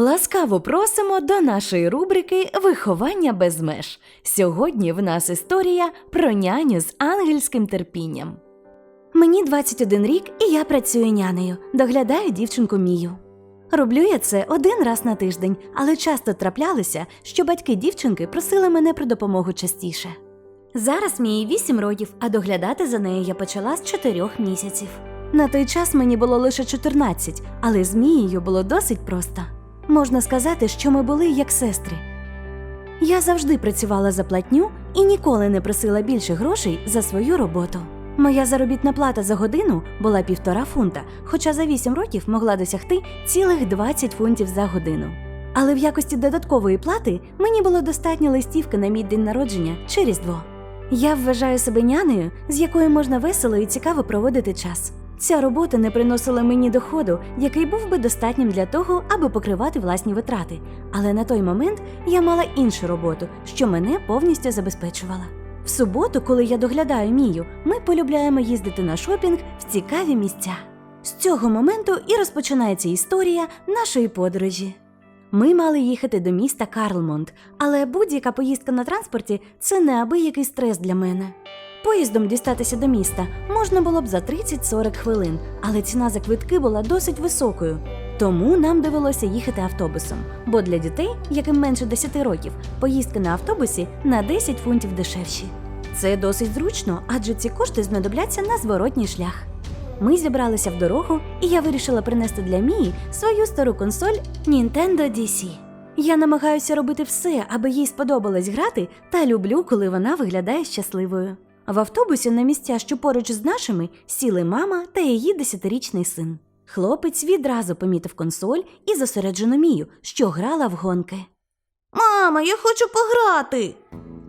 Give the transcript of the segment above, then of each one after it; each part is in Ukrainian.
Ласкаво просимо до нашої рубрики Виховання без меж. Сьогодні в нас історія про няню з ангельським терпінням. Мені 21 рік, і я працюю нянею, доглядаю дівчинку Мію. Роблю я це один раз на тиждень, але часто траплялося, що батьки дівчинки просили мене про допомогу частіше. Зараз Мії 8 років, а доглядати за нею я почала з 4 місяців. На той час мені було лише 14, але з Мією було досить просто. Можна сказати, що ми були як сестри. Я завжди працювала за платню і ніколи не просила більше грошей за свою роботу. Моя заробітна плата за годину була півтора фунта, хоча за 8 років могла досягти цілих 20 фунтів за годину. Але в якості додаткової плати мені було достатньо листівки на мій день народження чи Різдво. Я вважаю себе нянею, з якою можна весело і цікаво проводити час. Ця робота не приносила мені доходу, який був би достатнім для того, аби покривати власні витрати. Але на той момент я мала іншу роботу, що мене повністю забезпечувала. В суботу, коли я доглядаю Мію, ми полюбляємо їздити на шопінг в цікаві місця. З цього моменту і розпочинається історія нашої подорожі. Ми мали їхати до міста Карлмонт, але будь-яка поїздка на транспорті це неабиякий стрес для мене. Поїздом дістатися до міста можна було б за 30-40 хвилин, але ціна за квитки була досить високою. Тому нам довелося їхати автобусом, бо для дітей, яким менше 10 років, поїздки на автобусі на 10 фунтів дешевші. Це досить зручно, адже ці кошти знадобляться на зворотній шлях. Ми зібралися в дорогу, і я вирішила принести для Мії свою стару консоль Nintendo DC. Я намагаюся робити все, аби їй сподобалось грати, та люблю, коли вона виглядає щасливою. В автобусі на місця, що поруч з нашими, сіли мама та її десятирічний син. Хлопець відразу помітив консоль і зосереджену Мію, що грала в гонки. Мама, я хочу пограти.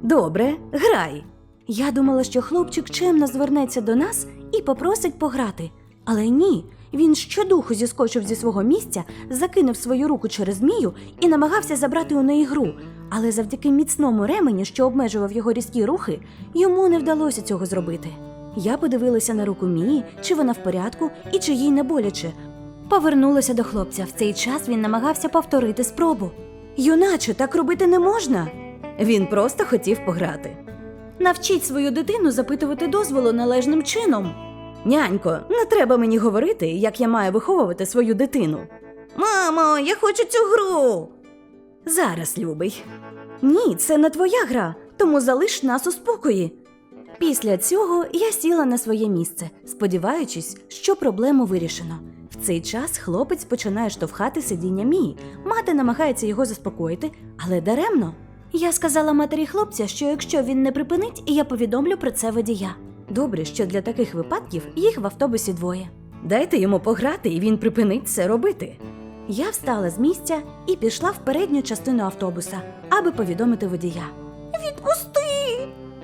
Добре, грай. Я думала, що хлопчик чемно звернеться до нас і попросить пограти. Але ні, він щодуху зіскочив зі свого місця, закинув свою руку через мію і намагався забрати у неї гру. Але завдяки міцному ремені, що обмежував його різкі рухи, йому не вдалося цього зробити. Я подивилася на руку Мії, чи вона в порядку і чи їй не боляче. Повернулася до хлопця. В цей час він намагався повторити спробу. Юначе, так робити не можна. Він просто хотів пограти. Навчіть свою дитину запитувати дозволу належним чином. Нянько, не треба мені говорити, як я маю виховувати свою дитину. Мамо, я хочу цю гру. Зараз, любий. Ні, це не твоя гра, тому залиш нас у спокої. Після цього я сіла на своє місце, сподіваючись, що проблему вирішено. В цей час хлопець починає штовхати сидіння Мії. Мати намагається його заспокоїти, але даремно. Я сказала матері хлопця, що якщо він не припинить, я повідомлю про це водія. Добре, що для таких випадків їх в автобусі двоє. Дайте йому пограти, і він припинить це робити. Я встала з місця і пішла в передню частину автобуса, аби повідомити водія. Відпусти.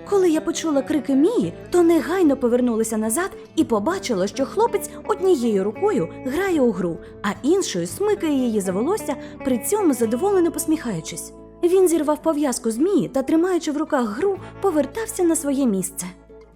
Коли я почула крики Мії, то негайно повернулася назад і побачила, що хлопець однією рукою грає у гру, а іншою смикає її за волосся, при цьому задоволено посміхаючись. Він зірвав пов'язку з Мії та, тримаючи в руках гру, повертався на своє місце.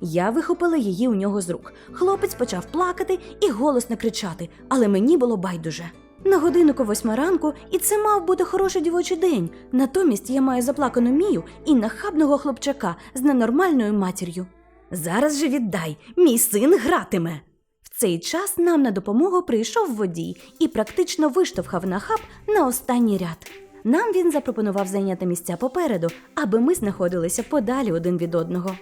Я вихопила її у нього з рук. Хлопець почав плакати і голосно кричати, але мені було байдуже. На годиннику восьма ранку, і це мав бути хороший дівочий день. Натомість я маю заплакану мію і нахабного хлопчака з ненормальною матір'ю. Зараз же віддай, мій син гратиме. В цей час нам на допомогу прийшов водій і практично виштовхав нахаб на останній ряд. Нам він запропонував зайняти місця попереду, аби ми знаходилися подалі один від одного.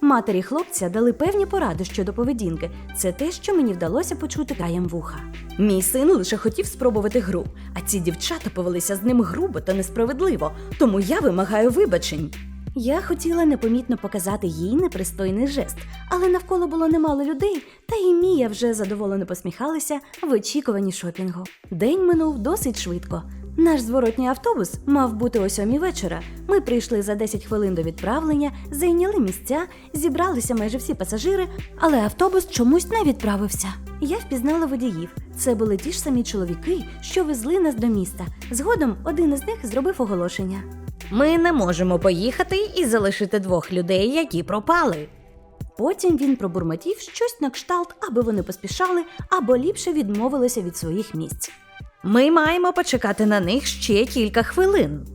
Матері хлопця дали певні поради щодо поведінки. Це те, що мені вдалося почути краєм вуха. Мій син лише хотів спробувати гру, а ці дівчата повелися з ним грубо та несправедливо, тому я вимагаю вибачень. Я хотіла непомітно показати їй непристойний жест, але навколо було немало людей, та і Мія вже задоволено посміхалася в очікуванні шопінгу. День минув досить швидко. Наш зворотній автобус мав бути о сьомій вечора. Ми прийшли за 10 хвилин до відправлення, зайняли місця, зібралися майже всі пасажири, але автобус чомусь не відправився. Я впізнала водіїв. Це були ті ж самі чоловіки, що везли нас до міста. Згодом один із них зробив оголошення. Ми не можемо поїхати і залишити двох людей, які пропали. Потім він пробурмотів щось на кшталт, аби вони поспішали або ліпше відмовилися від своїх місць. Ми маємо почекати на них ще кілька хвилин.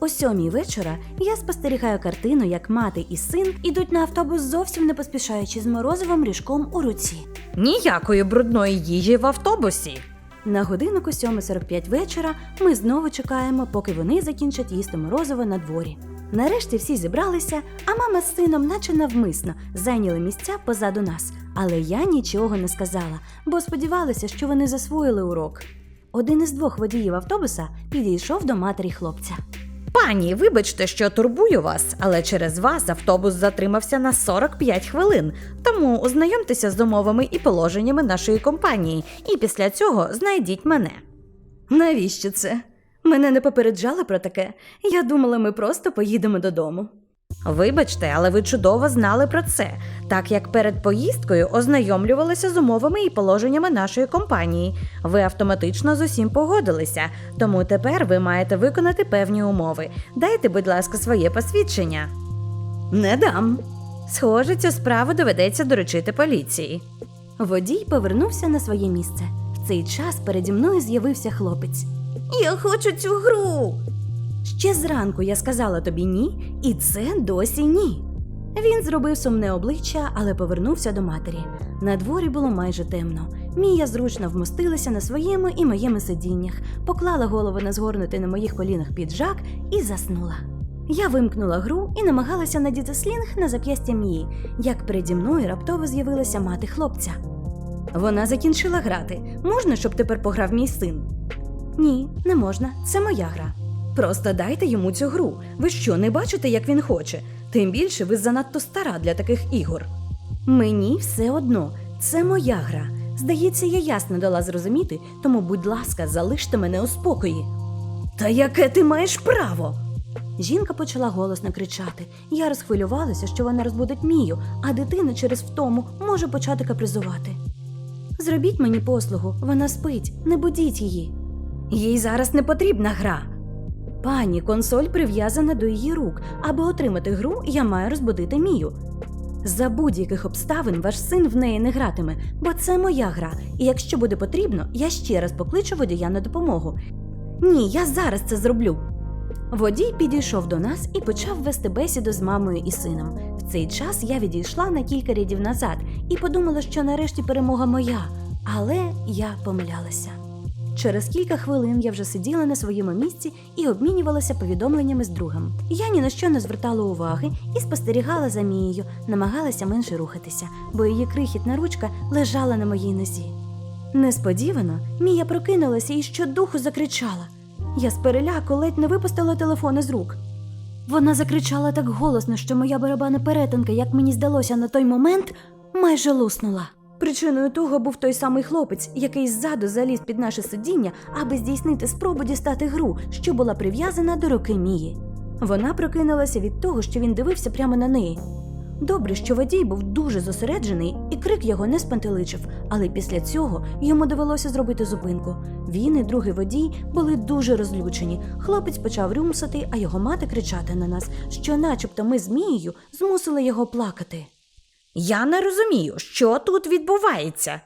О сьомій вечора я спостерігаю картину, як мати і син ідуть на автобус зовсім не поспішаючи з морозивим ріжком у руці. Ніякої брудної їжі в автобусі. На годиннику 7.45 вечора ми знову чекаємо, поки вони закінчать їсти морозиво на дворі. Нарешті всі зібралися, а мама з сином, наче навмисно, зайняли місця позаду нас. Але я нічого не сказала, бо сподівалася, що вони засвоїли урок. Один із двох водіїв автобуса підійшов до матері хлопця. Пані, вибачте, що турбую вас, але через вас автобус затримався на 45 хвилин. Тому ознайомтеся з умовами і положеннями нашої компанії, і після цього знайдіть мене. Навіщо це? Мене не попереджали про таке. Я думала, ми просто поїдемо додому. Вибачте, але ви чудово знали про це, так як перед поїздкою ознайомлювалися з умовами і положеннями нашої компанії. Ви автоматично з усім погодилися, тому тепер ви маєте виконати певні умови. Дайте, будь ласка, своє посвідчення. Не дам. Схоже, цю справу доведеться доручити поліції. Водій повернувся на своє місце. В цей час переді мною з'явився хлопець. Я хочу цю гру. Ще зранку я сказала тобі ні, і це досі ні. Він зробив сумне обличчя, але повернувся до матері. На дворі було майже темно. Мія зручно вмостилася на своєму і моєму сидіннях, поклала голову на згорнутий на моїх колінах піджак і заснула. Я вимкнула гру і намагалася надіти слінг на зап'ястя Мії, як переді мною раптово з'явилася мати хлопця. Вона закінчила грати. Можна, щоб тепер пограв мій син? Ні, не можна. Це моя гра. Просто дайте йому цю гру. Ви що, не бачите, як він хоче? Тим більше ви занадто стара для таких ігор. Мені все одно, це моя гра. Здається, я ясно дала зрозуміти, тому, будь ласка, залиште мене у спокої. Та яке ти маєш право? Жінка почала голосно кричати. Я розхвилювалася, що вона розбудить Мію, а дитина через втому може почати капризувати. Зробіть мені послугу, вона спить, не будіть її. Їй зараз не потрібна гра. Пані, консоль прив'язана до її рук. Аби отримати гру, я маю розбудити Мію. За будь-яких обставин ваш син в неї не гратиме, бо це моя гра, і якщо буде потрібно, я ще раз покличу водія на допомогу. Ні, я зараз це зроблю. Водій підійшов до нас і почав вести бесіду з мамою і сином. В цей час я відійшла на кілька рядів назад і подумала, що нарешті перемога моя, але я помилялася. Через кілька хвилин я вже сиділа на своєму місці і обмінювалася повідомленнями з другом. Я ні на що не звертала уваги і спостерігала за Мією, намагалася менше рухатися, бо її крихітна ручка лежала на моїй нозі. Несподівано Мія прокинулася і щодуху закричала. Я з переляку ледь не випустила телефон із рук. Вона закричала так голосно, що моя барабана перетинка, як мені здалося на той момент, майже луснула. Причиною того був той самий хлопець, який ззаду заліз під наше сидіння, аби здійснити спробу дістати гру, що була прив'язана до руки Мії. Вона прокинулася від того, що він дивився прямо на неї. Добре, що водій був дуже зосереджений, і крик його не спантеличив, але після цього йому довелося зробити зупинку. Він і другий водій були дуже розлючені. Хлопець почав рюмсати, а його мати кричати на нас, що, начебто, ми з Мією змусили його плакати. Я не розумію, що тут відбувається.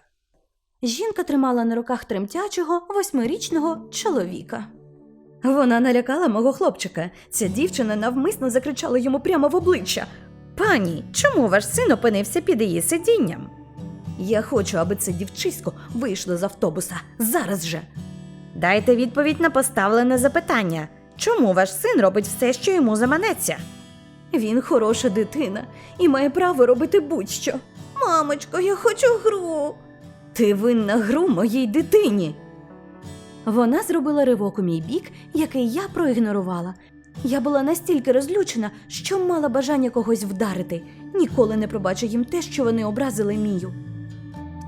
Жінка тримала на руках тремтячого восьмирічного чоловіка. Вона налякала мого хлопчика. Ця дівчина навмисно закричала йому прямо в обличчя. Пані, чому ваш син опинився під її сидінням? Я хочу, аби це дівчисько вийшло з автобуса зараз же. Дайте відповідь на поставлене запитання. Чому ваш син робить все, що йому заманеться? Він хороша дитина і має право робити будь-що. Мамочко, я хочу гру. Ти винна гру моїй дитині. Вона зробила ривок у мій бік, який я проігнорувала. Я була настільки розлючена, що мала бажання когось вдарити. Ніколи не пробачу їм те, що вони образили Мію.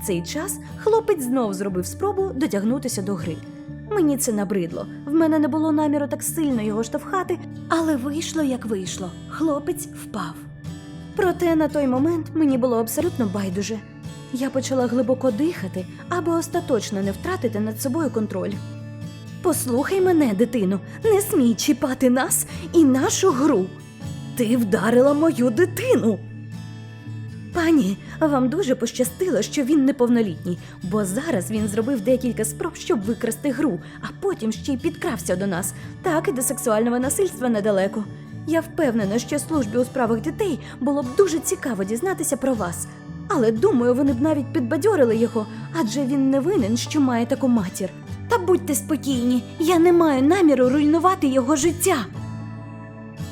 В цей час хлопець знов зробив спробу дотягнутися до гри. Мені це набридло. В мене не було наміру так сильно його штовхати, але вийшло як вийшло. Хлопець впав. Проте на той момент мені було абсолютно байдуже. Я почала глибоко дихати, аби остаточно не втратити над собою контроль. Послухай мене, дитино, не смій чіпати нас і нашу гру. Ти вдарила мою дитину. Пані, вам дуже пощастило, що він неповнолітній, бо зараз він зробив декілька спроб, щоб викрасти гру, а потім ще й підкрався до нас. Так і до сексуального насильства недалеко. Я впевнена, що службі у справах дітей було б дуже цікаво дізнатися про вас. Але думаю, вони б навіть підбадьорили його, адже він не винен, що має таку матір. Та будьте спокійні, я не маю наміру руйнувати його життя.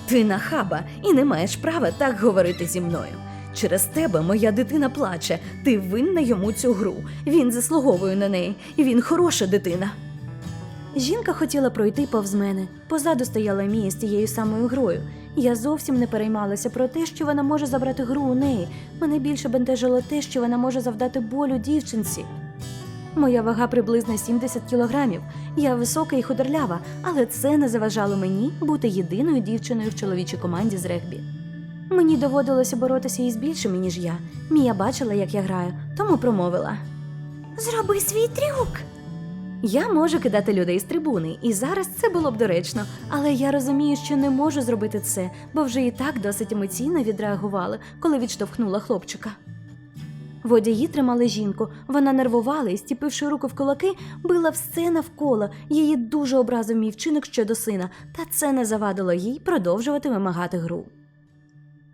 Ти нахаба і не маєш права так говорити зі мною. Через тебе моя дитина плаче. Ти винна йому цю гру. Він заслуговує на неї. Він хороша дитина. Жінка хотіла пройти повз мене. Позаду стояла Мія з тією самою грою. Я зовсім не переймалася про те, що вона може забрати гру у неї. Мене більше бентежило те, що вона може завдати болю дівчинці. Моя вага приблизно 70 кілограмів. Я висока і худорлява, але це не заважало мені бути єдиною дівчиною в чоловічій команді з регбі. Мені доводилося боротися із більшими, ніж я. Мія бачила, як я граю, тому промовила: Зроби свій трюк. Я можу кидати людей з трибуни, і зараз це було б доречно, але я розумію, що не можу зробити це, бо вже і так досить емоційно відреагували, коли відштовхнула хлопчика. Водії тримали жінку, вона нервувала і, стіпивши руку в кулаки, била все навколо. Її дуже образив мій вчинок щодо сина, та це не завадило їй продовжувати вимагати гру.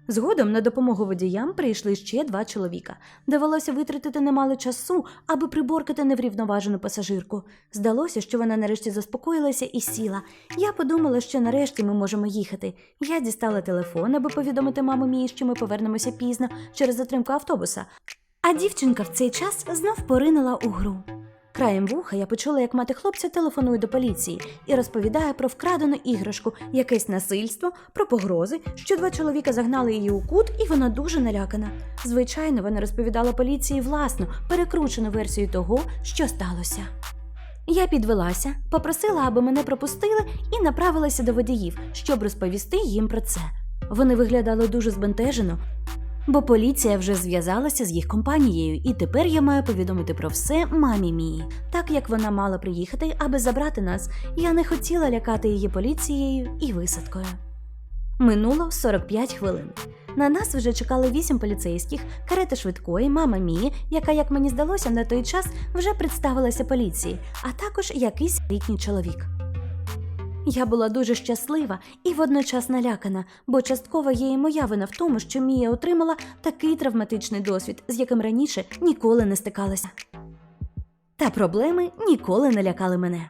Згодом на допомогу водіям прийшли ще два чоловіка. Довелося витратити немало часу, аби приборкати неврівноважену пасажирку. Здалося, що вона нарешті заспокоїлася і сіла. Я подумала, що нарешті ми можемо їхати. Я дістала телефон, аби повідомити маму Мії, що ми повернемося пізно через затримку автобуса. А дівчинка в цей час знов поринула у гру. Краєм вуха я почула, як мати хлопця телефонує до поліції і розповідає про вкрадену іграшку, якесь насильство, про погрози, що два чоловіка загнали її у кут, і вона дуже налякана. Звичайно, вона розповідала поліції власну, перекручену версію того, що сталося. Я підвелася, попросила, аби мене пропустили, і направилася до водіїв, щоб розповісти їм про це. Вони виглядали дуже збентежено, бо поліція вже зв'язалася з їх компанією, і тепер я маю повідомити про все мамі Мії. Так як вона мала приїхати, аби забрати нас, я не хотіла лякати її поліцією і висадкою. Минуло 45 хвилин. На нас вже чекали вісім поліцейських, карети швидкої, мама Мії, яка, як мені здалося, на той час вже представилася поліції, а також якийсь літній чоловік. Я була дуже щаслива і водночас налякана, бо частково є і моя вина в тому, що Мія отримала такий травматичний досвід, з яким раніше ніколи не стикалася. Та проблеми ніколи не лякали мене.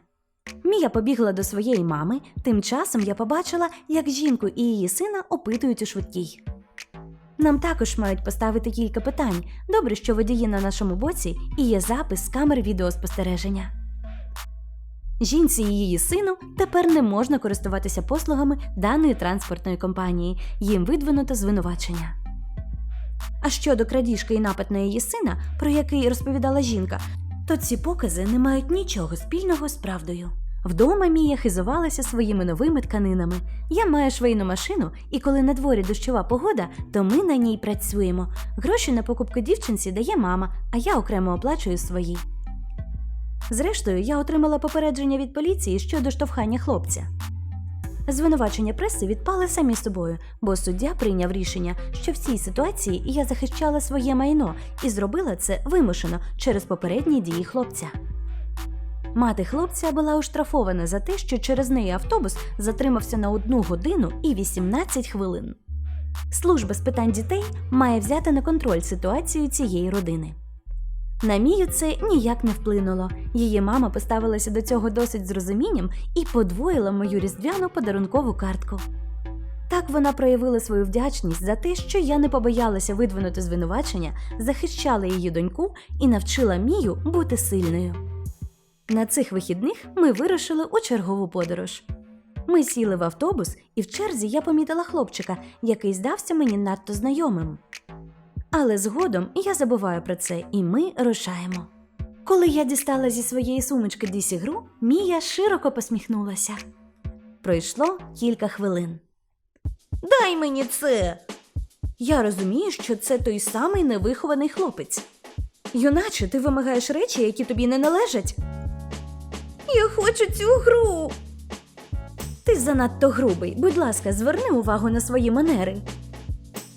Мія побігла до своєї мами, тим часом я побачила, як жінку і її сина опитують у швидкій. Нам також мають поставити кілька питань. Добре, що водії на нашому боці і є запис з камер відеоспостереження. Жінці і її сину тепер не можна користуватися послугами даної транспортної компанії, їм видвинуто звинувачення. А щодо крадіжки і напад на її сина, про який розповідала жінка, то ці покази не мають нічого спільного з правдою. Вдома Мія хизувалася своїми новими тканинами. Я маю швейну машину, і коли на дворі дощова погода, то ми на ній працюємо. Гроші на покупку дівчинці дає мама, а я окремо оплачую свої. Зрештою, я отримала попередження від поліції щодо штовхання хлопця. Звинувачення преси відпали самі собою, бо суддя прийняв рішення, що в цій ситуації я захищала своє майно і зробила це вимушено через попередні дії хлопця. Мати хлопця була оштрафована за те, що через неї автобус затримався на одну годину і 18 хвилин. Служба з питань дітей має взяти на контроль ситуацію цієї родини. На Мію це ніяк не вплинуло. Її мама поставилася до цього досить з розумінням і подвоїла мою різдвяну подарункову картку. Так вона проявила свою вдячність за те, що я не побоялася видвинути звинувачення, захищала її доньку і навчила Мію бути сильною. На цих вихідних ми вирушили у чергову подорож. Ми сіли в автобус, і в черзі я помітила хлопчика, який здався мені надто знайомим. Але згодом я забуваю про це, і ми рушаємо. Коли я дістала зі своєї сумочки Дісі гру, Мія широко посміхнулася. Пройшло кілька хвилин. Дай мені це. Я розумію, що це той самий невихований хлопець. Юначе, ти вимагаєш речі, які тобі не належать. Я хочу цю гру. Ти занадто грубий. Будь ласка, зверни увагу на свої манери.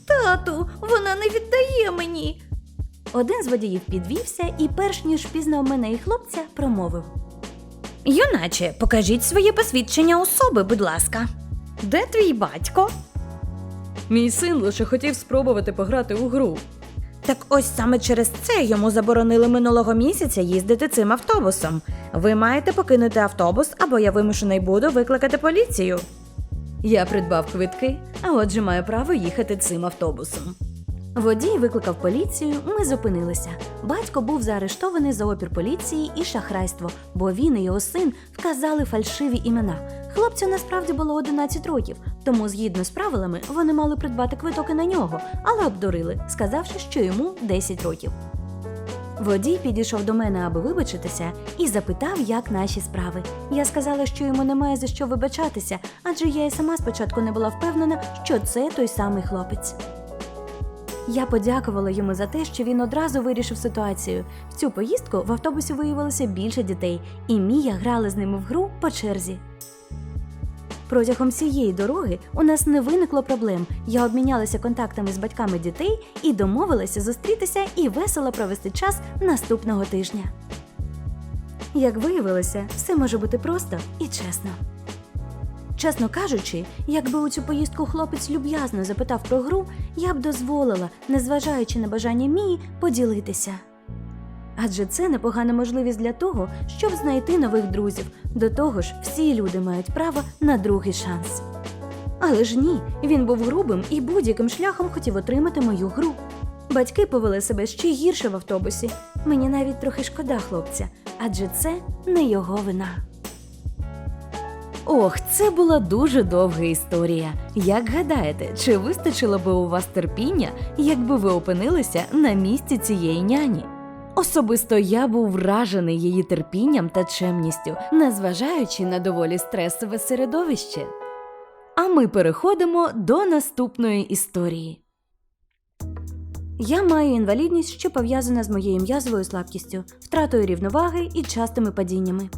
Тату, вона не віддає мені. Один з водіїв підвівся і, перш ніж впізнав мене і хлопця, промовив. Юначе, покажіть своє посвідчення особи, будь ласка. Де твій батько? Мій син лише хотів спробувати пограти у гру. Так ось саме через це йому заборонили минулого місяця їздити цим автобусом. Ви маєте покинути автобус, або я вимушений буду викликати поліцію. Я придбав квитки, а отже маю право їхати цим автобусом. Водій викликав поліцію, ми зупинилися. Батько був заарештований за опір поліції і шахрайство, бо він і його син вказали фальшиві імена. Хлопцю насправді було 11 років, тому згідно з правилами вони мали придбати квиток і на нього, але обдурили, сказавши, що йому 10 років. Водій підійшов до мене, аби вибачитися, і запитав, як наші справи. Я сказала, що йому немає за що вибачатися, адже я і сама спочатку не була впевнена, що це той самий хлопець. Я подякувала йому за те, що він одразу вирішив ситуацію. В цю поїздку в автобусі виявилося більше дітей, і Мія грала з ними в гру по черзі. Протягом всієї дороги у нас не виникло проблем. Я обмінялася контактами з батьками дітей і домовилася зустрітися і весело провести час наступного тижня. Як виявилося, все може бути просто і чесно. Чесно кажучи, якби у цю поїздку хлопець люб'язно запитав про гру, я б дозволила, незважаючи на бажання Мії, поділитися. Адже це непогана можливість для того, щоб знайти нових друзів. До того ж, всі люди мають право на другий шанс. Але ж ні, він був грубим і будь-яким шляхом хотів отримати мою гру. Батьки повели себе ще гірше в автобусі. Мені навіть трохи шкода хлопця, адже це не його вина. Ох, це була дуже довга історія. Як гадаєте, чи вистачило би у вас терпіння, якби ви опинилися на місці цієї няні? Особисто я був вражений її терпінням та чемністю, незважаючи на доволі стресове середовище. А ми переходимо до наступної історії. Я маю інвалідність, що пов'язана з моєю м'язовою слабкістю, втратою рівноваги і частими падіннями.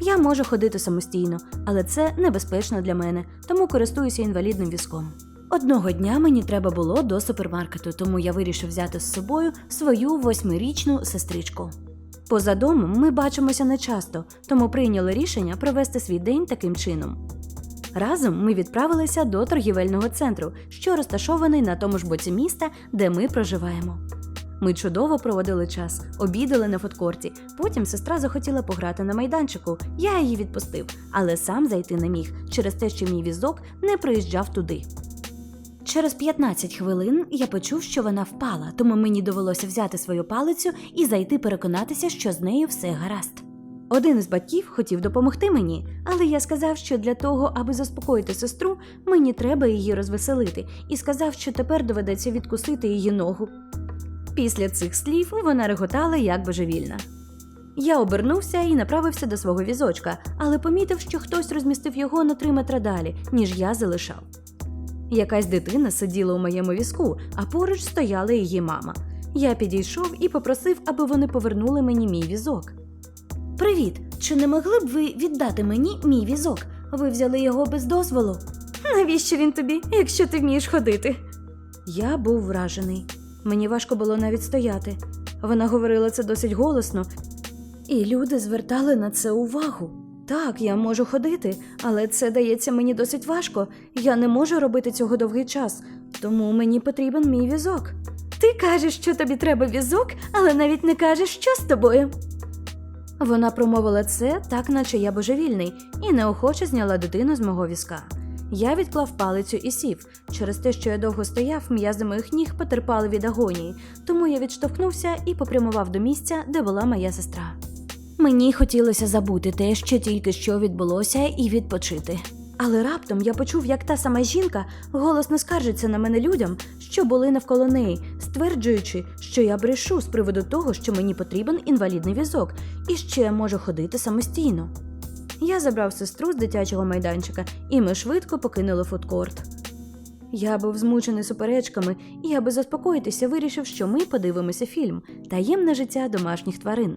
Я можу ходити самостійно, але це небезпечно для мене, тому користуюся інвалідним візком. Одного дня мені треба було до супермаркету, тому я вирішив взяти з собою свою восьмирічну сестричку. Поза домом ми бачимося нечасто, тому прийняли рішення провести свій день таким чином. Разом ми відправилися до торгівельного центру, що розташований на тому ж боці міста, де ми проживаємо. Ми чудово проводили час, обідали на фудкорті. Потім сестра захотіла пограти на майданчику. Я її відпустив, але сам зайти не міг через те, що мій візок не приїжджав туди. Через 15 хвилин я почув, що вона впала, тому мені довелося взяти свою палицю і зайти переконатися, що з нею все гаразд. Один із батьків хотів допомогти мені, але я сказав, що для того, аби заспокоїти сестру, мені треба її розвеселити, і сказав, що тепер доведеться відкусити її ногу. Після цих слів вона реготала як божевільна. Я обернувся і направився до свого візочка, але помітив, що хтось розмістив його на три метри далі, ніж я залишав. Якась дитина сиділа у моєму візку, а поруч стояла її мама. Я підійшов і попросив, аби вони повернули мені мій візок. Привіт! Чи не могли б ви віддати мені мій візок? Ви взяли його без дозволу. Навіщо він тобі, якщо ти вмієш ходити? Я був вражений. Мені важко було навіть стояти. Вона говорила це досить голосно, і люди звертали на це увагу. Так, я можу ходити, але це дається мені досить важко. Я не можу робити цього довгий час, тому мені потрібен мій візок. Ти кажеш, що тобі треба візок, але навіть не кажеш, що з тобою. Вона промовила це, так наче я божевільний, і неохоче зняла дитину з мого візка. Я відклав палицю і сів. Через те, що я довго стояв, м'язи моїх ніг потерпали від агонії, тому я відштовхнувся і попрямував до місця, де була моя сестра. Мені хотілося забути те, що тільки що відбулося, і відпочити. Але раптом я почув, як та сама жінка голосно скаржиться на мене людям, що були навколо неї, стверджуючи, що я брешу з приводу того, що мені потрібен інвалідний візок і що я можу ходити самостійно. Я забрав сестру з дитячого майданчика, і ми швидко покинули фудкорт. Я був змучений суперечками, і аби заспокоїтися, вирішив, що ми подивимося фільм Таємне життя домашніх тварин.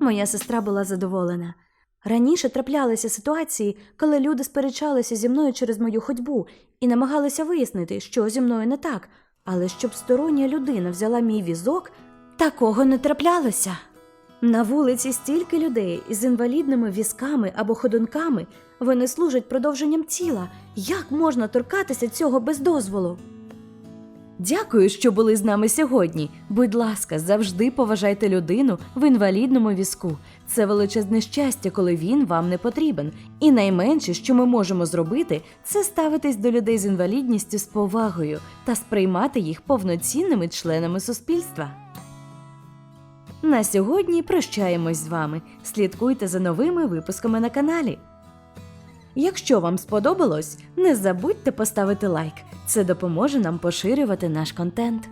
Моя сестра була задоволена. Раніше траплялися ситуації, коли люди сперечалися зі мною через мою ходьбу і намагалися вияснити, що зі мною не так, Але щоб стороння людина взяла мій візок, такого не траплялося. На вулиці стільки людей із інвалідними візками або ходунками, вони служать продовженням тіла. Як можна торкатися цього без дозволу? Дякую, що були з нами сьогодні. Будь ласка, завжди поважайте людину в інвалідному візку. Це величезне щастя, коли він вам не потрібен. І найменше, що ми можемо зробити, це ставитись до людей з інвалідністю з повагою та сприймати їх повноцінними членами суспільства. На сьогодні прощаємось з вами. Слідкуйте за новими випусками на каналі. Якщо вам сподобалось, не забудьте поставити лайк. Це допоможе нам поширювати наш контент.